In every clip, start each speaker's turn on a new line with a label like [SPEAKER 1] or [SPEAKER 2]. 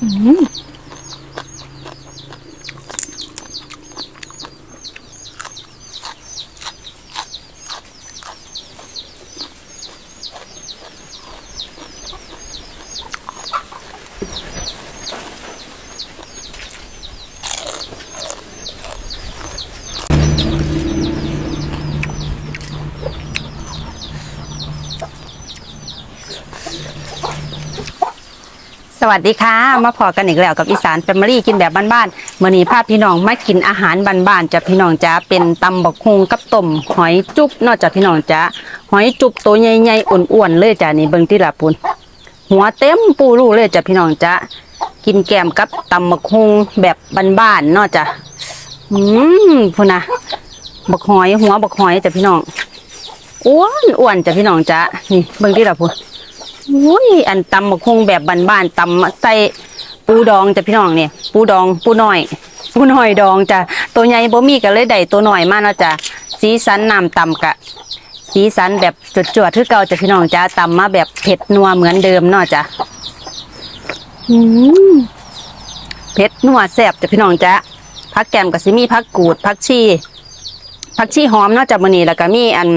[SPEAKER 1] อืม สวัสดีค่ะ มาพอกันอีกแล้วกับอีสานแฟมิลี่กินแบบบ้านๆมื้อนี้พาพี่น้องมากินอาหารบ้านๆจ้ะพี่น้องจ้าเป็นตำบักฮุงกับต้มหอยจุ๊บเนอกจากพี่น้องจ้าหอยจุ๊บตัวใหญ่ๆอ้วนๆเลยจ้ะนี่เบิ่งที่ละปุ่นหัวเต็มปูรูเลยจ้ะพี่น้องจ้ากินแกมกับตำบักฮุงแบบบ้านๆเนอกจ้ะอืมพุ่นนะบักหอยหัวบักหอยจ้ะพี่น้องอ้วนอ้วนๆจ้ะพี่น้องจ้านี่เบิ่งที่ละปุ่น อุ้ยอันตำมะคงแบบบ้านๆตำใส่ปูดองจ้ะพี่น้องเนี่ย ปูดองปูน้อย ปูน้อยดองจ้ะตัวใหญ่บ่มีก็เลยได้ตัวน้อยมาเนาะจ้ะสีสันน้ำตำกะ สีสันแบบจวดๆคือเก่าจ้ะพี่น้องจ้ะตำมาแบบเผ็ดนัวเหมือนเดิมเนาะจ้ะอืมเผ็ดนัวแซ่บจ้ะพี่น้องจ้ะผักแกมกับสิมีผักกูดผักชีผักชีหอมเนาะจ้ะมื้อนี้แล้วก็มีอัน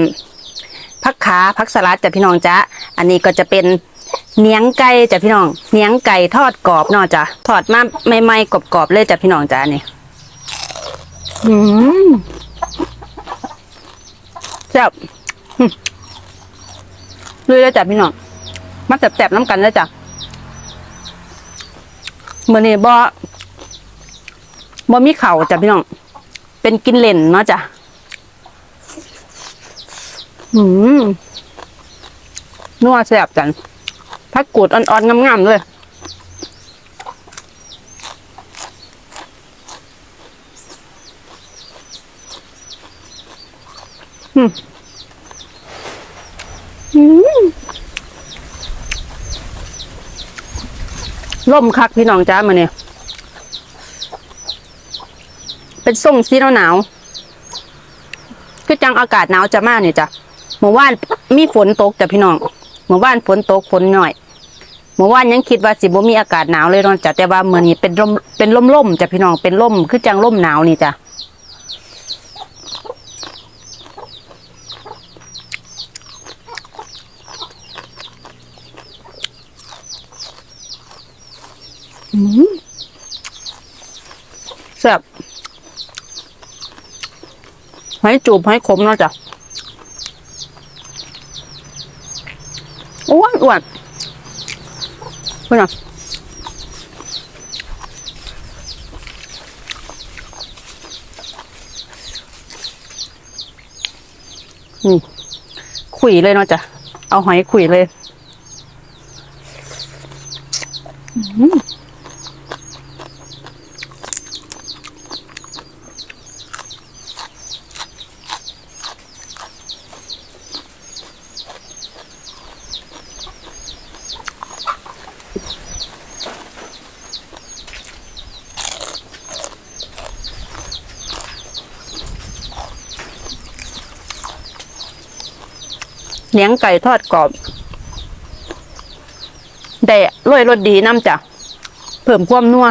[SPEAKER 1] ผักขาผักสลัดจ้ะพี่น้องจ้ะอันนี้ก็จะเป็นเนียงไก่จ้ะพี่น้องเนียงไก่ทอดกรอบเนาะจ้ะทอดมาใหม่ๆกรอบๆเลยจ้ะพี่น้องจ้ะนี่อืมแซ่บหึลุยเลยจ้ะพี่น้องมาแซ่บๆน้ำกันเลยจ้ะมื่อนี้บ่บ่มีเข่าวจ้ะพี่น้อง เป็นกินเล่นเนาะจ้ะ อืมนัวแซ่บจังผักกูดอ่อนๆงามๆเลย อืมอืมล่มคักพี่น้องจ้ามาเนี่ย เป็นส่งสีหนาวๆคือจังอากาศหนาวจะมากเนี่ยจ้ะ มื่อวานมีฝนตกจ้ะพี่น้องเมื่อวานฝนตกฝนหน่อยเมื่อวานยังคิดว่าสิบ่มีอากาศหนาวเลยนอนจ้ะแต่ว่าเมื่อนี้เป็นลมเป็นลมลมจ้ะพี่น้องเป็นลมคือจังลมหนาวนี่จ้ะแซ่บหอยจูบหอยขมเนาะจ้ะ อ้วนอ้วนเพื่อนอะนี่ขุยเลยเนาะจ้ะ เอาหอยขุยเลย เลี้ยงไก่ทอดกรอบแด่รวยรสดีน้ำจ้ะเพิ่มความนัว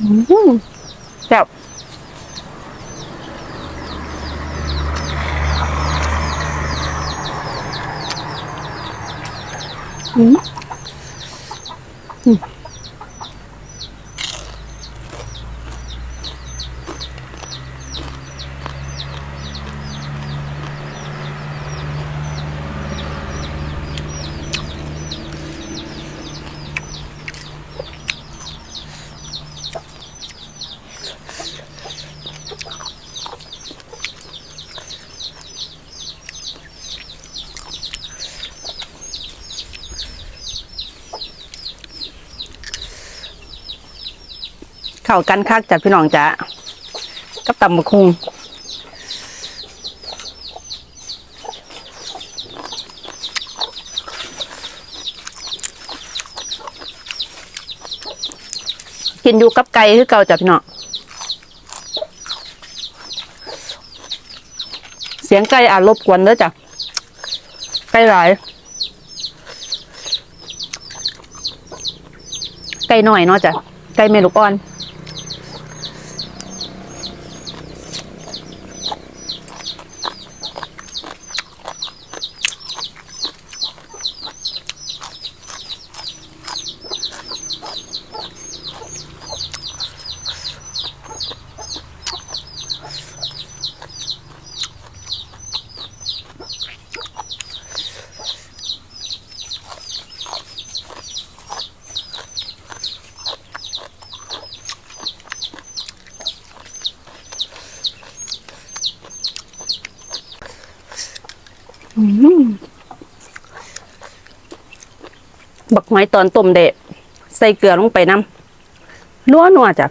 [SPEAKER 1] อื้อหือแซ่บอืม เข้ากันคักจ้ะพี่น้องจ้ะกับตำบักคุงกินอยู่กับไก่คือเก่าจ้ะพี่น้องเสียงไก่อาจรบกวนเด้อจ้ะไก่หลายไก่หน่อยเนาะจ้ะไก่แมลูกอ่อน บักห อยตอนต้มเดะใส่เกลือลงไปน้ำนัวนัวๆจ้ะ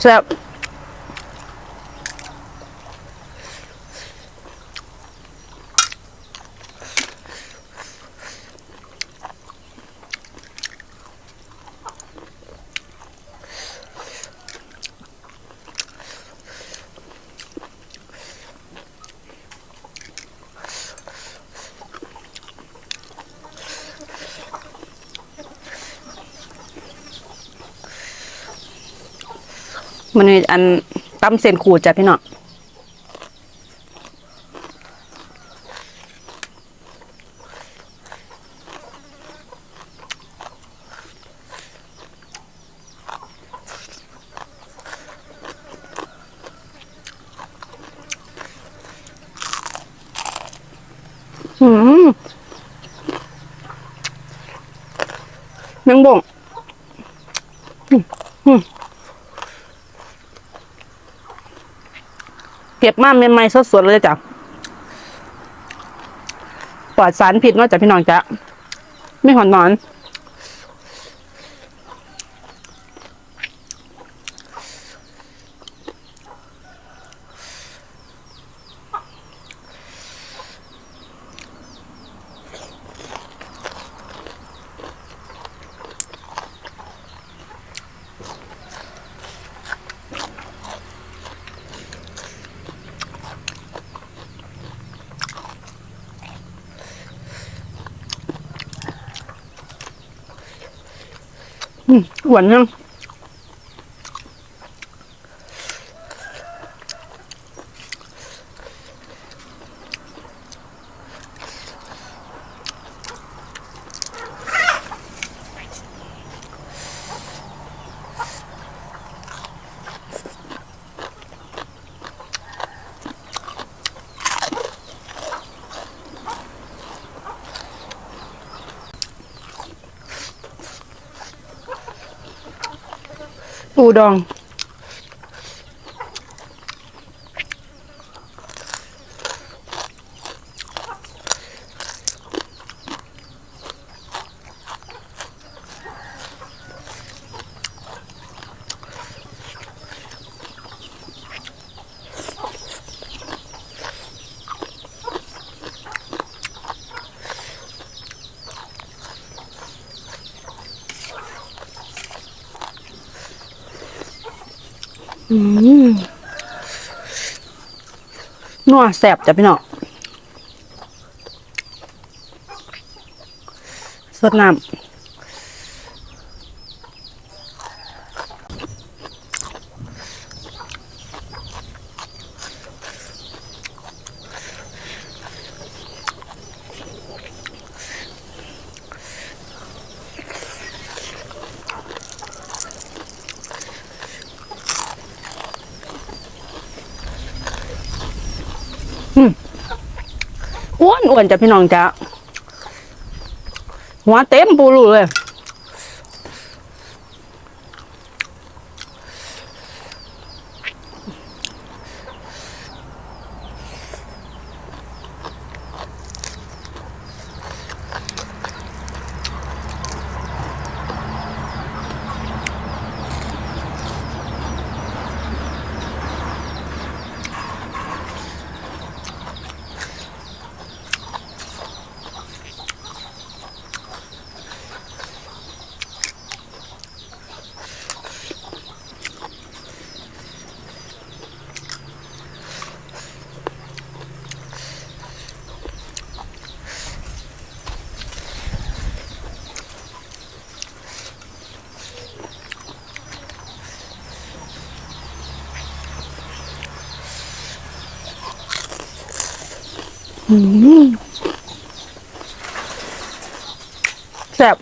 [SPEAKER 1] แมันมีอันตำเส้นขูดจ้ะพี่น้องอืมแมงบ่ง เก็บมาใหม่ๆสดๆเลยจ้ะปลอดสารพิษเนอกจากพี่น้องจ้ะไม่หอนนอน หวานยัง ปูดอง อืมนัวแสบจ้ะพี่น้องสดน้ำ อ้วนอ้วนจ้ะพี่น้องจ้ะหัวเต็มปูรูเลย แซ่บ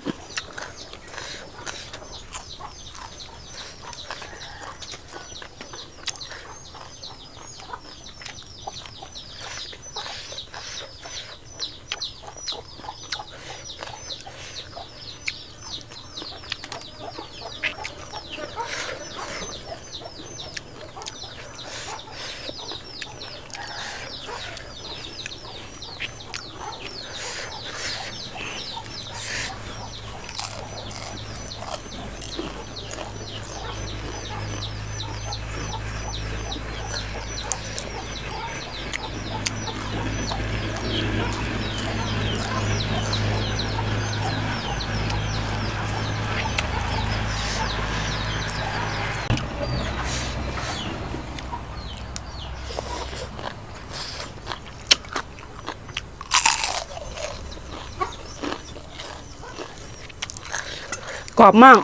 [SPEAKER 1] กรอบมาก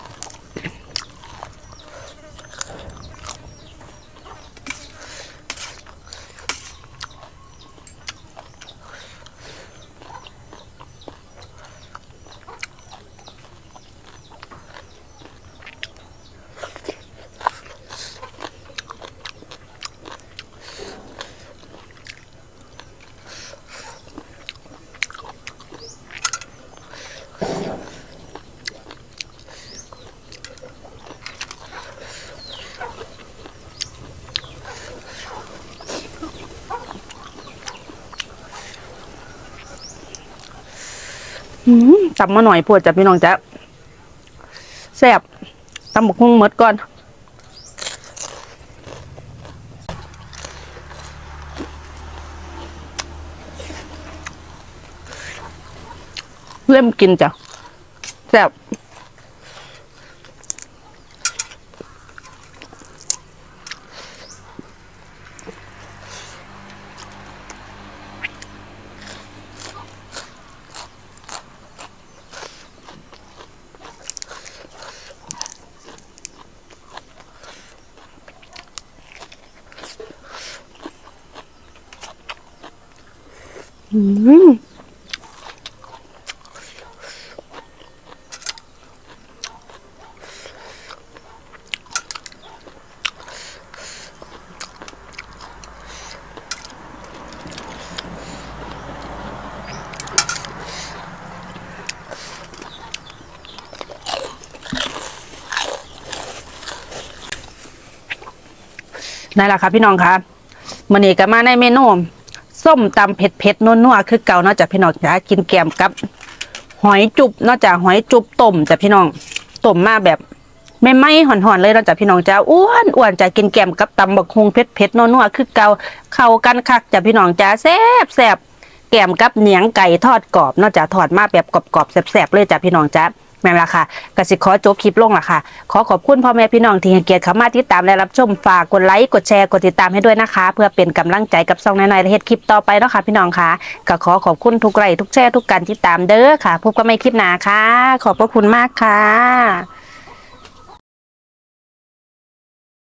[SPEAKER 1] ตับมาหน่อยพวดจ้ะพี่น้องจ้ะแซ่บตำบักหุ่งเมดก่อนเริ่มกินจ้ะแซ่บ นั่นแหละค่ะพี่น้องค่ะมันนี้ก็มาในเมนู ส้มตำเผ็ดเผ็ดๆนัวๆคือเก่านอกจากพี่น้องจะกินแกมกับ หอยจุบนอกจากหอยจุบต้มจากพี่น้องต้มมาแบบไม่ไหม้หอนๆเลยนอกจากพี่น้องจ้าอ้วนอ้วนจะกินแกมกับตำบักฮงเผ็ดเผ็ดๆนัวๆคือเก่าเข้ากันคักจากพี่น้องจ้าแซ่บแซ่บแกมกับเนียงไก่ทอดกรอบนอกจากทอดมาแบบกรอบๆแซ่บๆเลยจ้ะพี่น้องจ้า แม่นละค่ะกสิขอจบคลิปลงละค่ะ ขอขอบคุณพ่อแม่พี่น้องที่ให้เกียรติเข้ามาติดตามและรับชมฝากกดไลค์กดแชร์กดติดตามให้ด้วยนะคะ เพื่อเป็นกำลังใจกับซองน้อยๆและเฮ็ดคลิปต่อไปเนาะค่ะพี่น้องค่ะก็ขอขอบคุณทุกไลค์ทุกแชร์ทุกการติดตามเด้อค่ะพบกันใหม่คลิปหน้าค่ะ ขอบพระคุณมากค่ะ